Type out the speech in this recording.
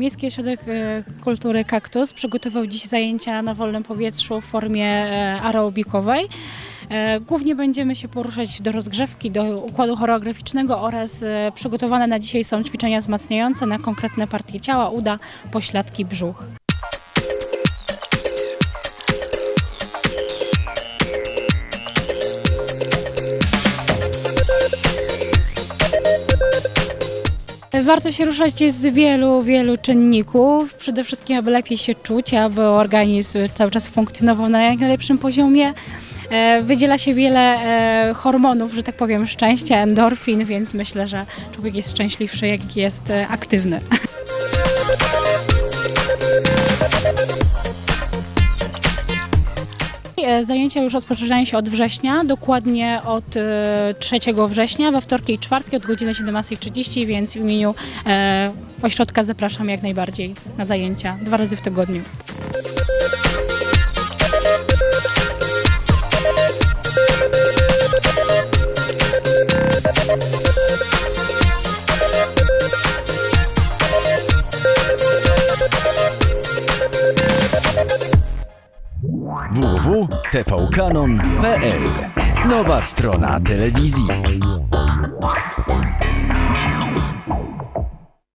Miejski Ośrodek e, Kultury Kaktus przygotował dziś zajęcia na wolnym powietrzu w formie e, aerobikowej. E, Głównie będziemy się poruszać do rozgrzewki, do układu choreograficznego oraz przygotowane na dzisiaj są ćwiczenia wzmacniające na konkretne partie ciała, uda, pośladki, brzuch. Warto się ruszać z wielu, wielu czynników. Przede wszystkim, aby lepiej się czuć, aby organizm cały czas funkcjonował na jak najlepszym poziomie. E, Wydziela się wiele e, hormonów, że tak powiem, szczęścia, endorfin, więc myślę, że człowiek jest szczęśliwszy, jak jest e, aktywny. E, Zajęcia już rozpoczynają się od września, dokładnie od e, 3 września, we wtorki i czwartki od godziny 17.30, więc w imieniu e, ośrodka zapraszam jak najbardziej na zajęcia dwa razy w tygodniu. www.tvkanon.pl Nowa strona telewizji.